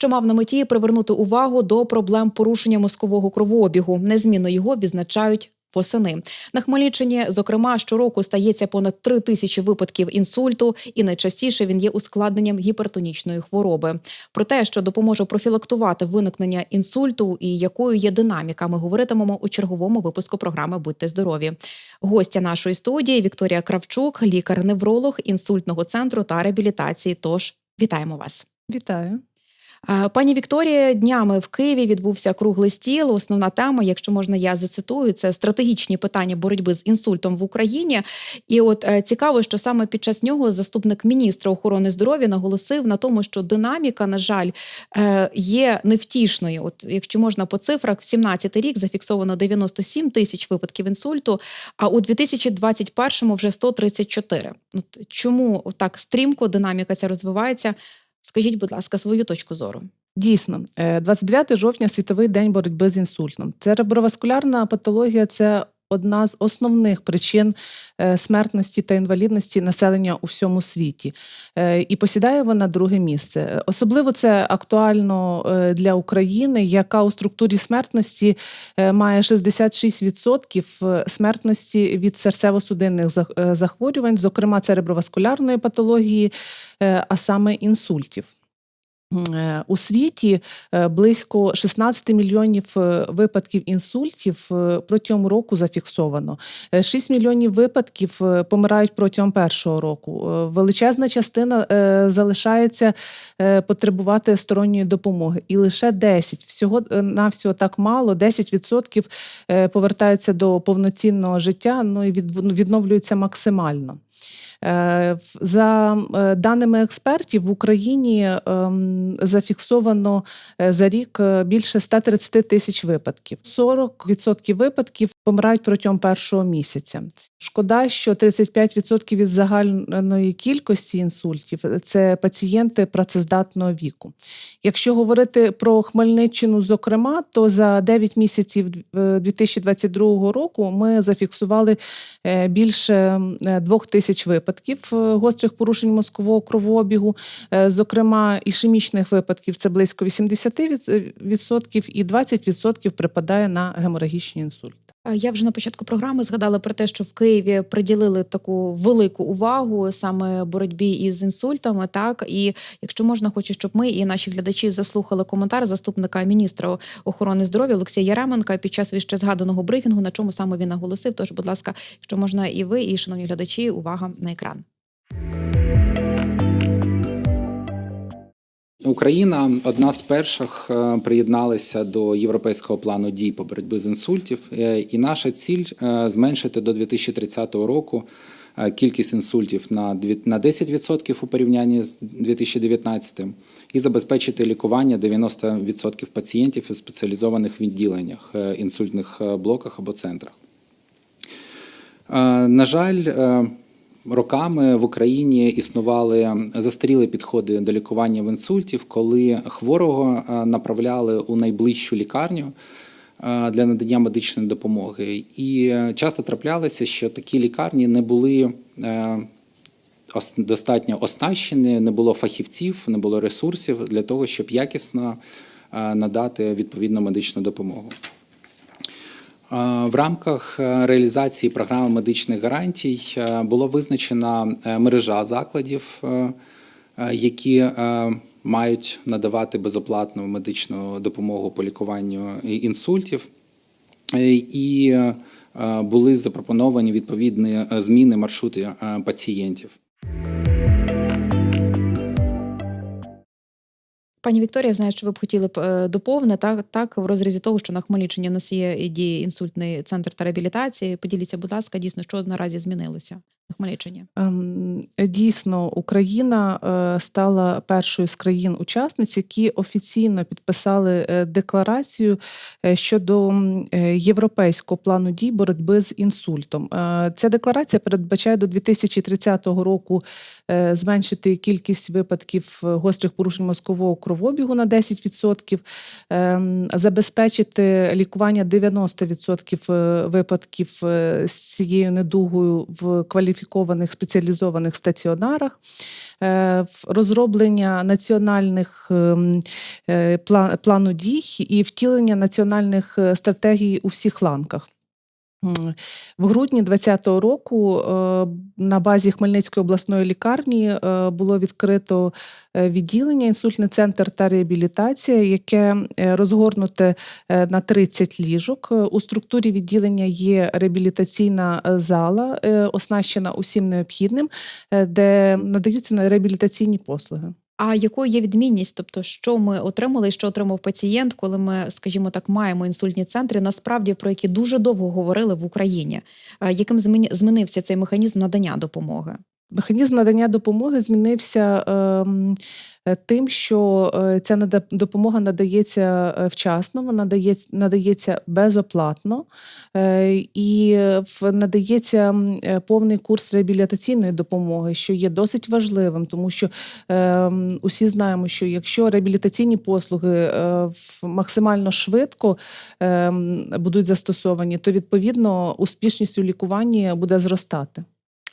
Що мав на меті привернути увагу до проблем порушення мозкового кровообігу. Незмінно його відзначають. Восени на Хмельниччині, зокрема, щороку стається понад три тисячі випадків інсульту, і найчастіше він є ускладненням гіпертонічної хвороби. Про те, що допоможе профілактувати виникнення інсульту і якою є динаміка, ми говоритимемо у черговому випуску програми Будьте здорові. Гостя нашої студії Вікторія Кравчук, лікар-невролог інсультного центру та реабілітації. Тож вітаємо вас. Вітаю. Е, Пані Вікторія, днями в Києві відбувся круглий стіл. Основна тема, якщо можна, я зацитую, це стратегічні питання боротьби з інсультом в Україні. І от е, цікаво, що саме під час нього заступник міністра охорони здоров'я наголосив на тому, що динаміка, на жаль, е, є невтішною. От якщо можна по цифрах, в 17 рік зафіксовано 97 тисяч випадків інсульту, а у 2021 вже 134. От чому так стрімко динаміка ця розвивається? Скажіть, будь ласка, свою точку зору. Дійсно, е, 29 жовтня світовий день боротьби з інсультом. Цереброваскулярна патологія це одна з основних причин е, смертності та інвалідності населення у всьому світі. Е, І посідає вона друге місце. Особливо це актуально е, для України, яка у структурі смертності має 66% смертності від серцево-судинних захворювань, зокрема цереброваскулярної патології, а саме інсультів. Е, У світі е, близько 16 мільйонів е, випадків інсультів протягом року зафіксовано. Е, 6 мільйонів випадків помирають протягом першого року. Величезна частина залишається потребувати сторонньої допомоги. І лише 10, всього е, навсього так мало, 10% е, повертаються до повноцінного життя, ну і відновлюються максимально. Е, За е, даними експертів, в Україні ем, зафіксовано е, за рік більше 130 тисяч випадків. 40% випадків помирають протягом першого місяця. Шкода, що 35% від загальної кількості інсультів це пацієнти працездатного віку. Якщо говорити про Хмельниччину, зокрема, то за 9 місяців е, 2022 року ми зафіксували більше 2 тисяч випадків е, гострих порушень мозкового кровообігу, Е, зокрема, ішемічних випадків це близько 80% і 20% припадає на геморагічні інсульти. А Я вже на початку програми згадала про те, що в Києві приділили таку велику увагу саме боротьбі із інсультами. Так і якщо можна, хочу, щоб ми і наші глядачі заслухали коментар заступника міністра охорони здоров'я Олексія Яременка під час віще згаданого брифінгу, на чому саме він наголосив. Тож, будь ласка, якщо можна, і ви, і шановні глядачі, увага на екран. Україна одна з перших е, приєдналася до європейського плану дій по боротьбі з інсультів, Е, і наша ціль е, зменшити до 2030 року кількість інсультів на 10% у порівнянні з 2019 і забезпечити лікування 90% пацієнтів у спеціалізованих відділеннях, інсультних блоках або центрах. На жаль, роками в Україні існували застарілі підходи до лікування в інсультів, коли хворого е, направляли у найближчу лікарню е, для надання медичної допомоги. І е, часто траплялося, що такі лікарні не були достатньо оснащені, не було фахівців, не було ресурсів для того, щоб якісно надати відповідну медичну допомогу. В рамках е, реалізації програми медичних гарантій е, було визначена е, мережа закладів, які мають надавати безоплатну медичну допомогу по лікуванню інсультів. І були запропоновані відповідні зміни маршрути пацієнтів. Пані Вікторія, знаю, що ви б хотіли б е, доповнити так, так в розрізі того, що на Хмельниччині у нас є і діє інсультний центр та реабілітації. Поділіться, будь ласка, дійсно, що наразі змінилося Хмельниччині. Ем, Дійсно, Україна е, стала першою з країн-учасниць, які офіційно підписали е, декларацію е, щодо європейського плану дій боротьби з інсультом. Ця декларація передбачає до 2030 року зменшити кількість випадків гострих порушень мозкового кровообігу на 10%, ем, забезпечити лікування 90% е, випадків з цією недугою в кваліфікованих спеціалізованих стаціонарах. е, розроблення національних ем, е, плану дій і втілення національних е, стратегій у всіх ланках. В грудні 2020 року е, на базі Хмельницької обласної лікарні е, було відкрито е, відділення, інсультний центр та реабілітація, яке розгорнуте на 30 ліжок. У структурі відділення є реабілітаційна зала, оснащена усім необхідним, де надаються на реабілітаційні послуги. А якою є відмінність? Тобто, що ми отримали, і що отримав пацієнт, коли ми, скажімо так, маємо інсультні центри, насправді про які дуже довго говорили в Україні. Е, Яким змінився цей механізм надання допомоги? Механізм надання допомоги змінився е, тим, що е, ця допомога надається е, вчасно, вона надається, надається безоплатно е, і надається е, повний курс реабілітаційної допомоги, що є досить важливим, тому що усі знаємо, що якщо реабілітаційні послуги е, максимально швидко будуть застосовані, то відповідно успішність у лікуванні буде зростати.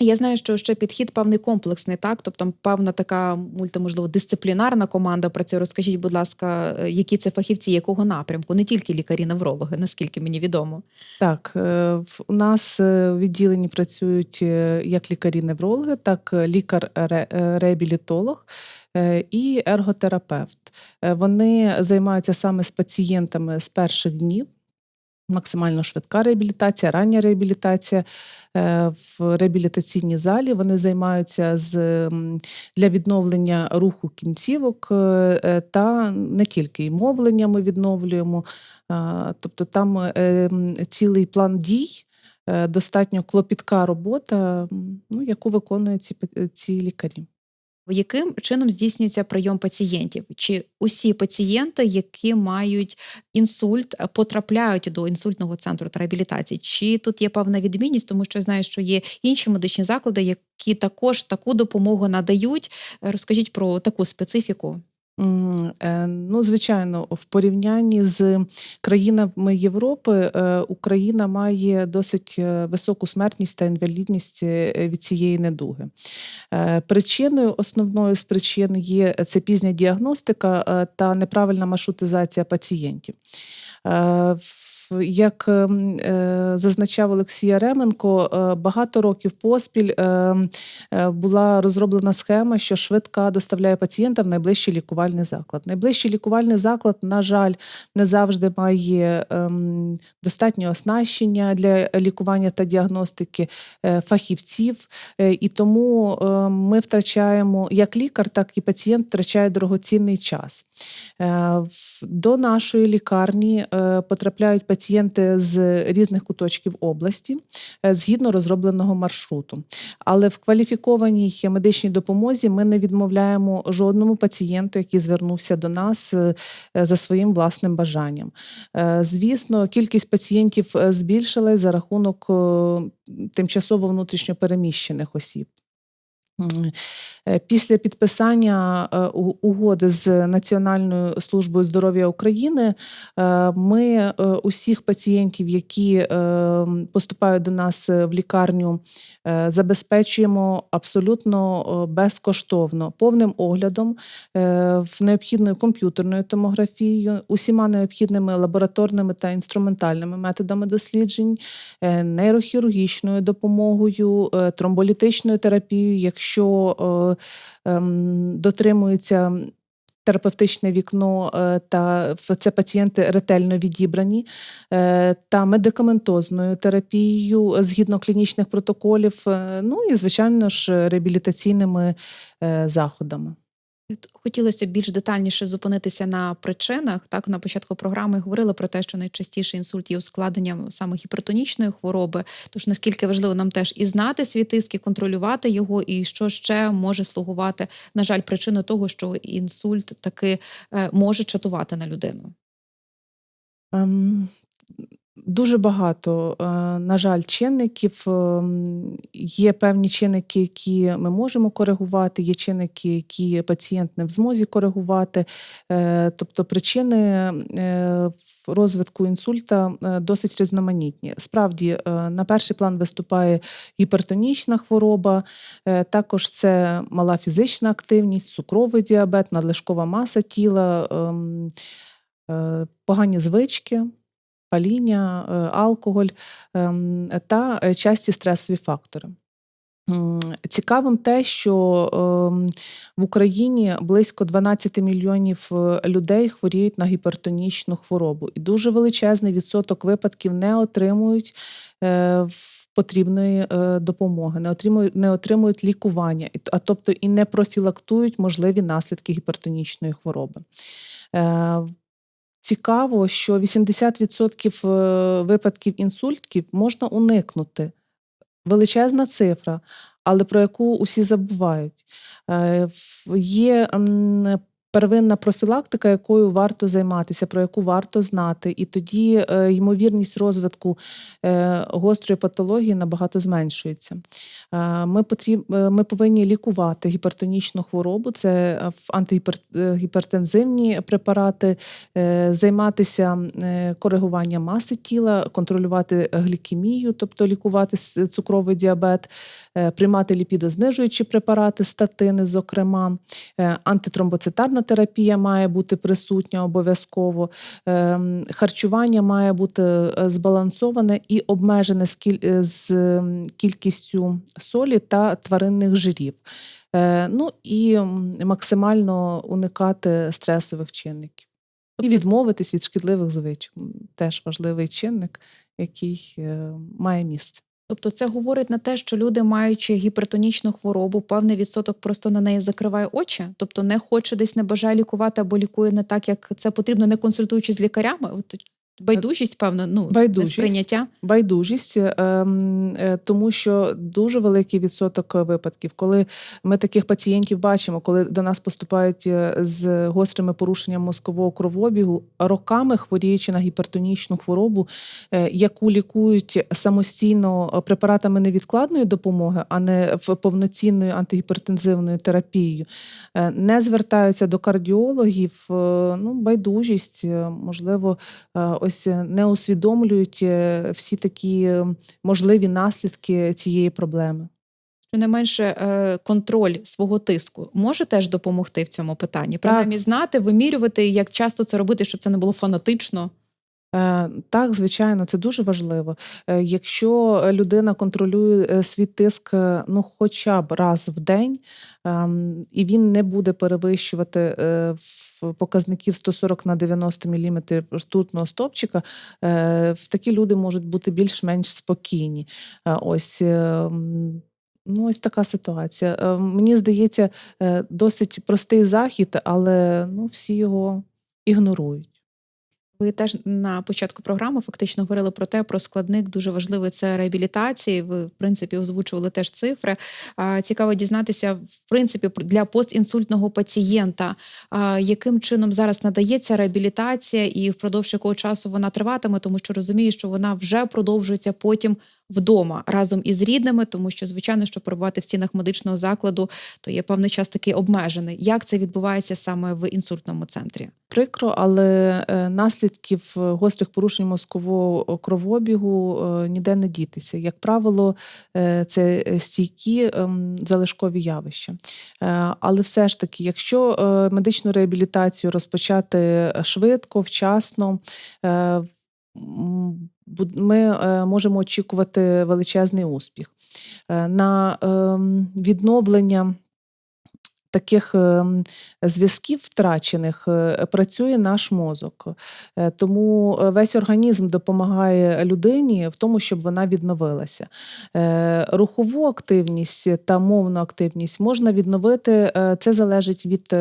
Я знаю, що ще підхід певний комплексний, так тобто певна така мультиможливо дисциплінарна команда працює. Розкажіть, будь ласка, е, які це фахівці, якого напрямку, не тільки лікарі-неврологи, наскільки мені відомо. Так, е, у нас е, в відділенні працюють як лікарі-неврологи, так лікар-реабілітолог і ерготерапевт. Вони займаються саме з пацієнтами з перших днів. Максимально швидка реабілітація, рання реабілітація Е, в реабілітаційній залі. Вони займаються з для відновлення руху кінцівок е, е, та не тільки і мовлення ми відновлюємо. Тобто там цілий план дій, достатньо клопітка робота, ну, яку виконують ці, ці лікарі. Яким чином здійснюється прийом пацієнтів? Чи усі пацієнти, які мають інсульт, потрапляють до інсультного центру та реабілітації? Чи тут є певна відмінність, тому що я знаю, що є інші медичні заклади, які також таку допомогу надають. Розкажіть про таку специфіку. Е, Ну, звичайно, в порівнянні з країнами Європи е, Україна має досить е, високу смертність та інвалідність від цієї недуги. Причиною основною з причин є це пізня діагностика та неправильна маршрутизація пацієнтів. Як ем, е, зазначав Олексій Яременко, е, багато років поспіль е, е, була розроблена схема, що швидка доставляє пацієнта в найближчий лікувальний заклад. Найближчий лікувальний заклад, на жаль, не завжди має ем, достатнє оснащення для лікування та діагностики фахівців, і тому ми втрачаємо як лікар, так і пацієнт втрачає дорогоцінний час. Е, До нашої лікарні е, потрапляють пацієнти з різних куточків області е, згідно розробленого маршруту. Але в кваліфікованій медичній допомозі ми не відмовляємо жодному пацієнту, який звернувся до нас за своїм власним бажанням. Звісно, кількість пацієнтів збільшилась за рахунок тимчасово внутрішньопереміщених осіб. Е, Після підписання е, угоди з Національною службою здоров'я України е, ми усіх пацієнтів, які поступають до нас в лікарню, забезпечуємо абсолютно безкоштовно повним оглядом, необхідною комп'ютерною томографією, усіма необхідними лабораторними та інструментальними методами досліджень, нейрохірургічною допомогою, тромболітичною терапією, якщо е, ем, дотримується терапевтичне вікно е, та це пацієнти ретельно відібрані, е, та медикаментозною терапією згідно клінічних протоколів, ну і звичайно ж реабілітаційними заходами. От Хотілося більш детальніше зупинитися на причинах. Так на початку програми говорили про те, що найчастіше інсульт є ускладненням саме гіпертонічної хвороби. Тож наскільки важливо нам теж і знати свій тиск, і контролювати його, і що ще може слугувати, на жаль, причиною того, що інсульт таки е, може чатувати на людину. Ем, Дуже багато, е, на жаль, чинників. Ем, Є певні чинники, які ми можемо коригувати, є чинники, які пацієнт не в змозі коригувати. Е, Тобто причини е, розвитку інсульта досить різноманітні. Справді, на перший план виступає гіпертонічна хвороба, також це мала фізична активність, цукровий діабет, надлишкова маса тіла, ем, погані звички паління, е, алкоголь ем, та е, часті стресові фактори. Цікавим те, що ем, в Україні близько 12 мільйонів е, людей хворіють на гіпертонічну хворобу, і дуже величезний відсоток випадків не отримують потрібної допомоги, не отримують, не отримують лікування, а тобто і не профілактують можливі наслідки гіпертонічної хвороби. Цікаво, що 80% е, випадків інсультів можна уникнути. Величезна цифра, але про яку усі забувають. Е, Є первинна профілактика, якою варто займатися, про яку варто знати, і тоді е, ймовірність розвитку е, гострої патології набагато зменшується. Е, Ми, потріб, ми повинні лікувати гіпертонічну хворобу, це антигіпертензивні препарати, займатися коригуванням маси тіла, контролювати глікемію, тобто лікувати цукровий діабет, приймати ліпідознижуючі препарати, статини, зокрема, антитромбоцитарна терапія має бути присутня обов'язково. Ем, Харчування має бути е, збалансоване і обмежене з е, кількістю солі та тваринних жирів. Е, Ну і максимально уникати стресових чинників. І відмовитись від шкідливих звичок. Теж важливий чинник, який має місце. Тобто це говорить на те, що люди, маючи гіпертонічну хворобу, певний відсоток просто на неї закриває очі, тобто не хоче десь не бажає лікувати або лікує не так, як це потрібно, не консультуючись з лікарями. От байдужість, певно, ну Байдужість. несприйняття. Байдужість, ем, е, тому що дуже великий відсоток випадків, коли ми таких пацієнтів бачимо, коли до нас поступають е, з гострими порушенням мозкового кровообігу, роками хворіючи на гіпертонічну хворобу, е, яку лікують самостійно препаратами невідкладної допомоги, а не в повноцінною антигіпертензивною терапією, не звертаються до кардіологів. Ну, байдужість, можливо, ось е, не усвідомлюють е, всі такі е, можливі наслідки цієї проблеми. Що не е, контроль свого тиску може теж допомогти в цьому питанні. Принаймні знати, вимірювати, як часто це робити, щоб це не було фанатично. Так, звичайно, це дуже важливо. Якщо людина контролює свій тиск ну, хоча б раз в день, ем, і він не буде перевищувати в показників 140 на 90 мм ртутного стопчика, е, такі люди можуть бути більш-менш спокійні. Е, Ось. е, Ну, ось така ситуація. Мені здається, досить простий захід, але ну, всі його ігнорують. Ви теж на початку програми фактично говорили про те, про складник дуже важливий це реабілітації. Ви, в принципі, озвучували теж цифри. Цікаво дізнатися, в принципі, для постінсультного пацієнта, яким чином зараз надається реабілітація і впродовж якого часу вона триватиме, тому що розумію, що вона вже продовжується потім вдома разом із рідними, тому що, звичайно, що перебувати в стінах медичного закладу, то є певний час такий обмежений. Як це відбувається саме в інсультному центрі? Прикро, але е, наслідків е, гострих порушень мозкового е, ніде не дітися. Як правило, це стійкі ем, залишкові явища. Але все ж таки, якщо медичну реабілітацію розпочати швидко, вчасно, ми е, можемо очікувати величезний успіх. Е, На ем, відновлення таких ем, зв'язків втрачених е, працює наш мозок. Е, Тому е, весь організм допомагає людині в тому, щоб вона відновилася. Рухову активність та мовну активність можна відновити. Це залежить від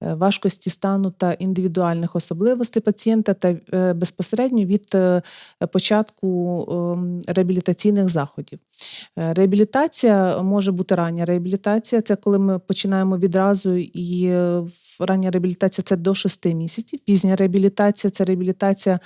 важкості стану та індивідуальних особливостей пацієнта та безпосередньо від початку ем, реабілітаційних заходів. Е, Реабілітація може бути рання реабілітація. Це коли ми починаємо відразу, і е, рання реабілітація це до 6 місяців. Пізня реабілітація це реабілітація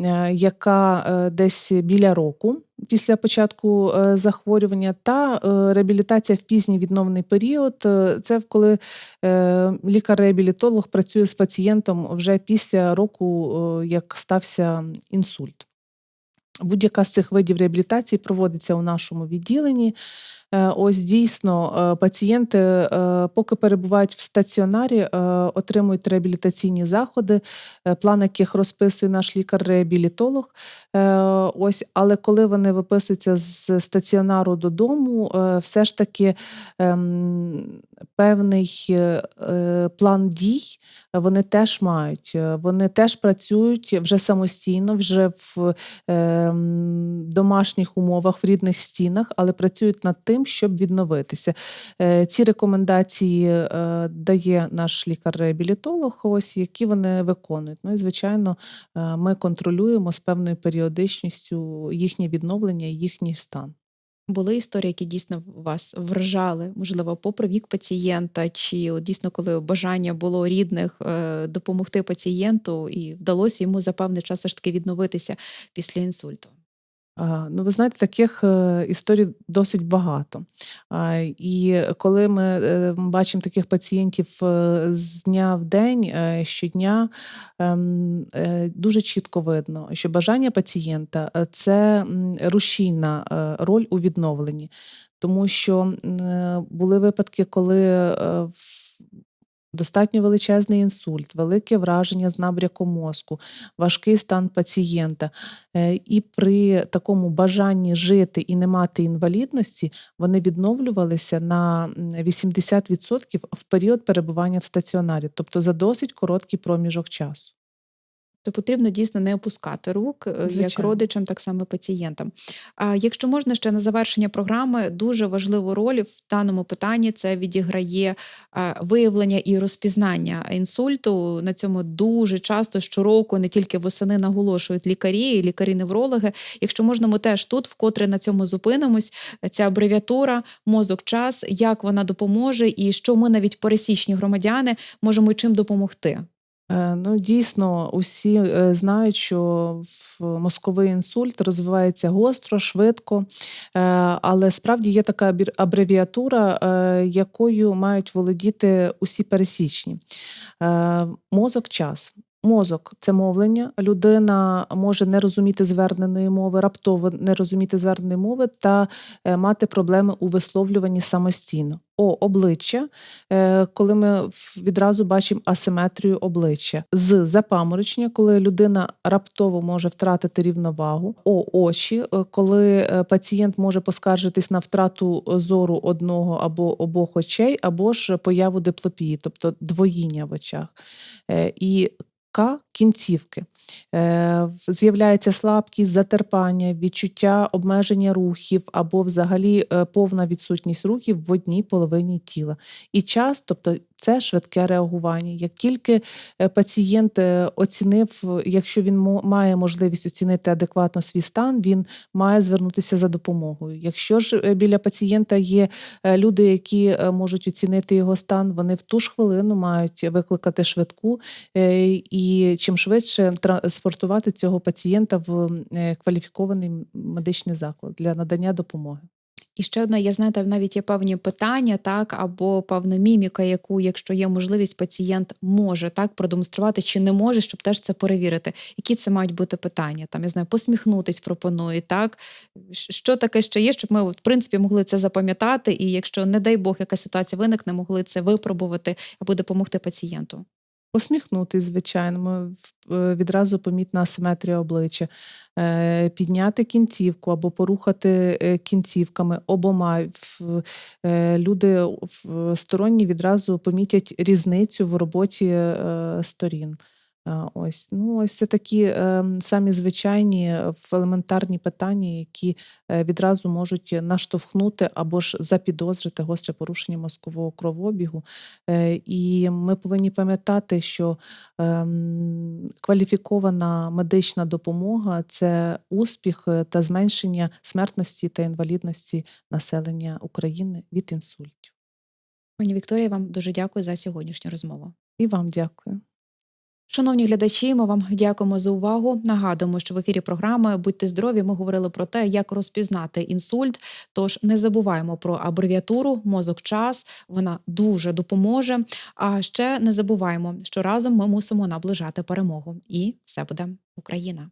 е, яка е, десь біля року після початку е, захворювання, та е, реабілітація в пізній відновний період. Е, Це коли е, лікар-реабілітолог працює з пацієнтом вже після року, е, як стався інсульт. Будь-яка з цих видів реабілітації проводиться у нашому відділенні. Е, Ось дійсно е, пацієнти, е, поки перебувають в стаціонарі, отримують реабілітаційні заходи, план яких розписує наш лікар-реабілітолог. Ось, але коли вони виписуються з стаціонару додому, все ж таки ем, певний е, е, план дій вони теж мають. Е, Вони теж працюють вже самостійно, вже в ем, домашніх умовах, в рідних стінах, але працюють над тим, щоб відновитися. Е, Ці рекомендації е, дає наш лікар-реабілітолог, ось які вони виконують. Ну і звичайно, е, ми контролюємо з певною періодичністю їхнє відновлення і їхній стан. Були історії, які дійсно вас вражали, можливо, попри вік пацієнта, чи от дійсно, коли бажання було рідних е, допомогти пацієнту, і вдалося йому за певний час все ж таки відновитися після інсульту. А, Ну, ви знаєте, таких е, історій досить багато. І коли ми е, бачимо таких пацієнтів е, з дня в день, е, щодня, ем, е, дуже чітко видно, що бажання пацієнта е, це рушійна е, роль у відновленні. Тому що е, були випадки, коли е, достатньо величезний інсульт, велике враження з набряком мозку, важкий стан пацієнта. Е, І при такому бажанні жити і не мати інвалідності, вони відновлювалися на м, 80% в період перебування в стаціонарі, тобто за досить короткий проміжок часу. То потрібно дійсно не опускати рук, е, як родичам, так само пацієнтам. А якщо можна ще на завершення програми, дуже важливу роль в даному питанні це відіграє е, виявлення і розпізнання інсульту. На цьому дуже часто щороку, не тільки восени наголошують лікарі, і лікарі-неврологи. Якщо можна, ми теж тут вкотре на цьому зупинимось. Ця абревіатура мозок час, як вона допоможе, і що ми навіть пересічні громадяни можемо чим допомогти. Е, Ну, дійсно, усі е, знають, що мозковий інсульт розвивається гостро, швидко, е, але справді є така абревіатура, якою мають володіти усі пересічні. Мозок час. Мозок це мовлення. Людина може не розуміти зверненої мови, раптово не розуміти зверненої мови та е, мати проблеми у висловлюванні самостійно. О, обличчя, е, коли ми відразу бачимо асиметрію обличчя. З запаморочення, коли людина раптово може втратити рівновагу. О, очі, е, коли пацієнт може поскаржитись на втрату зору одного або обох очей, або ж появу диплопії, тобто двоїння в очах. І К кінцівки. Е, З'являється слабкість, затерпання, відчуття обмеження рухів або взагалі е, повна відсутність рухів в одній половині тіла. І час, тобто це швидке реагування. Як тільки е, пацієнт е, оцінив, якщо він має можливість оцінити адекватно свій стан, він має звернутися за допомогою. Якщо ж е, біля пацієнта є люди, які можуть оцінити його стан, вони в ту ж хвилину мають викликати швидку і чим швидше транспортувати цього пацієнта в кваліфікований медичний заклад для надання допомоги. І ще одне, я знаєте, навіть є певні питання, так, або певна міміка, яку, якщо є можливість, пацієнт може так продемонструвати чи не може, щоб теж це перевірити. Які це мають бути питання? Там я знаю, посміхнутись пропонують, так що таке ще є, щоб ми в принципі могли це запам'ятати, і якщо, не дай Бог, якась ситуація виникне, могли це випробувати або допомогти пацієнту. Посміхнутись, звичайно, е, відразу помітна асиметрія обличчя, Е, підняти кінцівку або порухати е, кінцівками обома. Люди сторонні відразу помітять різницю в роботі сторін. Е, Ось, ну, ось це такі е, самі звичайні е, елементарні питання, які е, відразу можуть наштовхнути або ж запідозрити гостре порушення мозкового кровообігу. Е, І ми повинні пам'ятати, що ем, кваліфікована медична допомога це успіх е, та зменшення смертності та інвалідності населення України від інсультів. Пані Вікторія, вам дуже дякую за сьогоднішню розмову. І вам дякую. Шановні глядачі, ми вам дякуємо за увагу. Нагадуємо, що в ефірі програми Будьте здорові. Ми говорили про те, як розпізнати інсульт. Тож не забуваємо про абревіатуру мозок час. Вона дуже допоможе. А ще не забуваємо, що разом ми мусимо наближати перемогу. І все буде Україна.